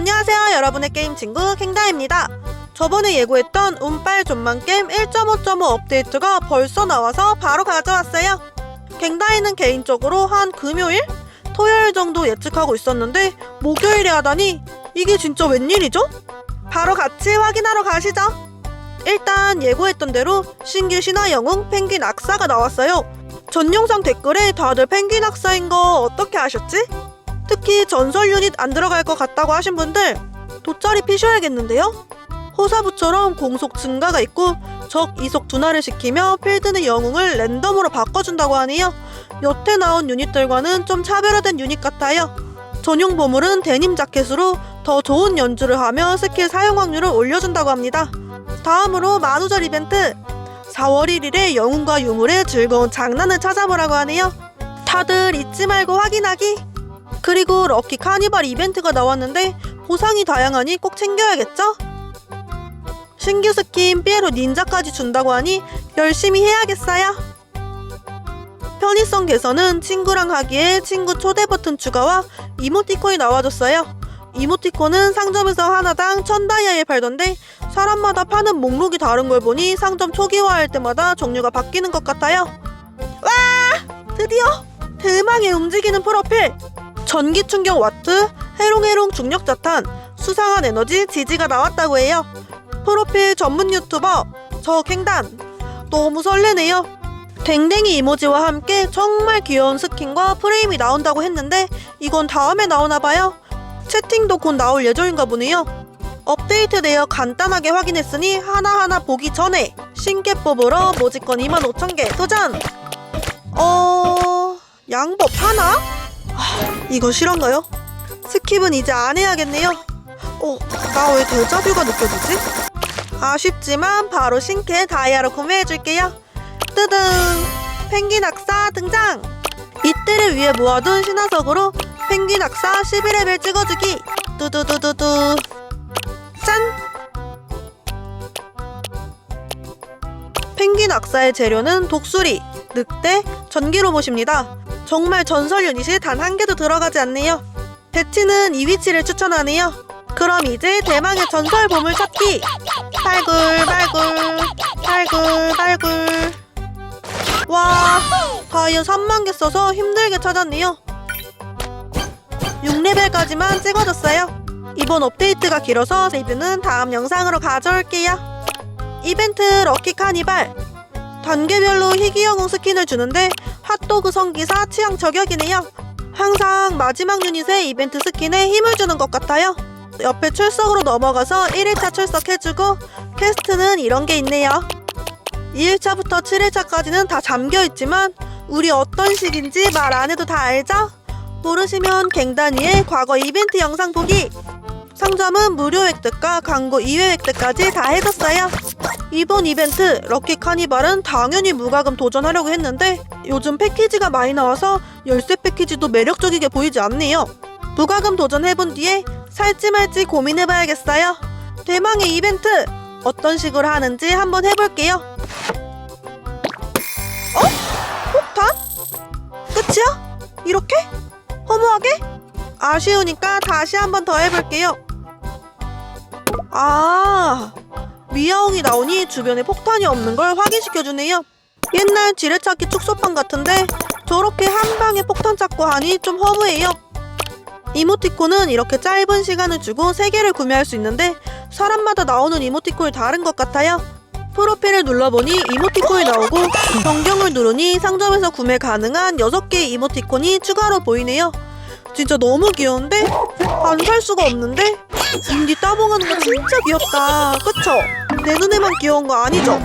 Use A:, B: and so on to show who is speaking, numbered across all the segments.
A: 안녕하세요 여러분의 게임 친구 캥다입니다 저번에 예고했던 운빨 존만 게임 1.5.5 업데이트가 벌써 나와서 바로 가져왔어요 갱다이는 개인적으로 한 금요일? 토요일 정도 예측하고 있었는데 목요일에 하다니 이게 진짜 웬일이죠? 바로 같이 확인하러 가시죠 일단 예고했던 대로 신규 신화 영웅 펭귄 악사가 나왔어요 전 영상 댓글에 다들 펭귄 악사인 거 어떻게 아셨지? 특히 전설 유닛 안 들어갈 것 같다고 하신 분들 돗자리 피셔야겠는데요? 호사부처럼 공속 증가가 있고 적 이속 둔화를 시키며 필드 내 영웅을 랜덤으로 바꿔준다고 하네요. 여태 나온 유닛들과는 좀 차별화된 유닛 같아요. 전용 보물은 데님 자켓으로 더 좋은 연주를 하며 스킬 사용 확률을 올려준다고 합니다. 다음으로 만우절 이벤트 4월 1일에 영웅과 유물의 즐거운 장난을 찾아보라고 하네요. 다들 잊지 말고 확인하기. 그리고 럭키 카니발 이벤트가 나왔는데 보상이 다양하니 꼭 챙겨야겠죠? 신규 스킨 삐에로 닌자까지 준다고 하니 열심히 해야겠어요. 편의성 개선은 친구랑 하기에 친구 초대 버튼 추가와 이모티콘이 나와줬어요. 이모티콘은 상점에서 하나당 1000다이아에 팔던데 사람마다 파는 목록이 다른 걸 보니 상점 초기화할 때마다 종류가 바뀌는 것 같아요. 와! 드디어 대망의 움직이는 프로필! 전기 충격 와트, 해롱해롱 중력 자탄, 수상한 에너지 지지가 나왔다고 해요. 프로필 전문 유튜버 저 갱단 너무 설레네요. 댕댕이 이모지와 함께 정말 귀여운 스킨과 프레임이 나온다고 했는데 이건 다음에 나오나 봐요. 채팅도 곧 나올 예정인가 보네요. 업데이트되어 간단하게 확인했으니 하나하나 보기 전에 신캐 뽑으러 모집권 25,000개 도전! 어... 양법 하나? 아, 이거 실한가요? 스킵은 이제 안 해야겠네요. 어, 나 왜 데자뷰가 느껴지지? 아쉽지만 바로 신캐 다이아로 구매해줄게요. 뜨등! 펭귄 악사 등장! 이때를 위해 모아둔 신화석으로 펭귄 악사 11레벨 찍어주기! 뚜두두두두! 짠! 펭귄 악사의 재료는 독수리, 늑대, 전기 로봇입니다. 정말 전설 유닛이 단 한 개도 들어가지 않네요. 배치는 이 위치를 추천하네요. 그럼 이제 대망의 전설 보물 찾기! 발굴, 발굴, 발굴, 발굴. 와, 다이아 3만 개 써서 힘들게 찾았네요. 6레벨까지만 찍어줬어요. 이번 업데이트가 길어서 리뷰는 다음 영상으로 가져올게요. 이벤트 럭키 카니발. 단계별로 희귀 영웅 스킨을 주는데 핫도그 성기사 취향 저격이네요. 항상 마지막 유닛의 이벤트 스킨에 힘을 주는 것 같아요. 옆에 출석으로 넘어가서 1일차 출석해주고 퀘스트는 이런 게 있네요. 2일차부터 7일차까지는 다 잠겨있지만 우리 어떤 식인지 말 안 해도 다 알죠? 모르시면 갱단위의 과거 이벤트 영상 보기! 상점은 무료 획득과 광고 2회 획득까지 다 해줬어요. 이번 이벤트 럭키 카니발은 당연히 무과금 도전하려고 했는데 요즘 패키지가 많이 나와서 열쇠 패키지도 매력적이게 보이지 않네요. 무과금 도전해본 뒤에 살지 말지 고민해봐야겠어요. 대망의 이벤트 어떤 식으로 하는지 한번 해볼게요. 어? 폭탄? 끝이야? 이렇게? 허무하게? 아쉬우니까 다시 한번 더 해볼게요. 아, 미아옹이 나오니 주변에 폭탄이 없는 걸 확인시켜주네요. 옛날 지뢰찾기 축소판 같은데 저렇게 한 방에 폭탄 찾고 하니 좀 허무해요. 이모티콘은 이렇게 짧은 시간을 주고 3개를 구매할 수 있는데 사람마다 나오는 이모티콘이 다른 것 같아요. 프로필을 눌러보니 이모티콘이 나오고 변경을 누르니 상점에서 구매 가능한 6개의 이모티콘이 추가로 보이네요. 진짜 너무 귀여운데? 안 살 수가 없는데? 인디 따봉하는 거 진짜 귀엽다. 그쵸? 내 눈에만 귀여운 거 아니죠?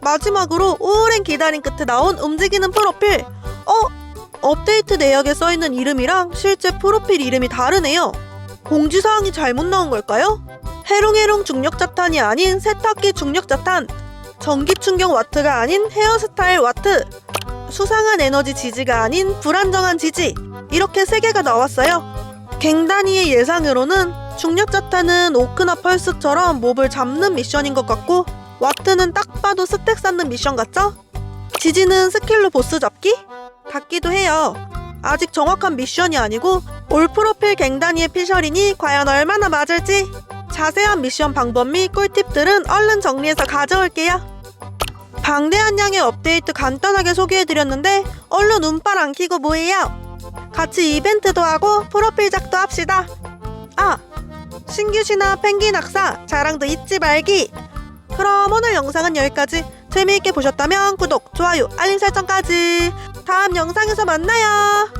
A: 마지막으로 오랜 기다림 끝에 나온 움직이는 프로필. 어? 업데이트 내역에 써있는 이름이랑 실제 프로필 이름이 다르네요. 공지사항이 잘못 나온 걸까요? 해롱해롱 중력자탄이 아닌 세탁기 중력자탄. 전기충격 와트가 아닌 헤어스타일 와트. 수상한 에너지 지지가 아닌 불안정한 지지. 이렇게 세 개가 나왔어요. 갱단이의 예상으로는 중력자탄은 오크나 펄스처럼 몹을 잡는 미션인 것 같고 와트는 딱 봐도 스택 쌓는 미션 같죠? 지지는 스킬로 보스 잡기? 같기도 해요. 아직 정확한 미션이 아니고 올 프로필 갱단이의 피셜이니 과연 얼마나 맞을지 자세한 미션 방법 및 꿀팁들은 얼른 정리해서 가져올게요. 방대한 양의 업데이트 간단하게 소개해드렸는데 얼른 운빨 안 키고 뭐해요? 같이 이벤트도 하고 프로필 작도 합시다. 아! 신규 신화 펭귄 학사 자랑도 잊지 말기! 그럼 오늘 영상은 여기까지 재미있게 보셨다면 구독, 좋아요, 알림 설정까지 다음 영상에서 만나요.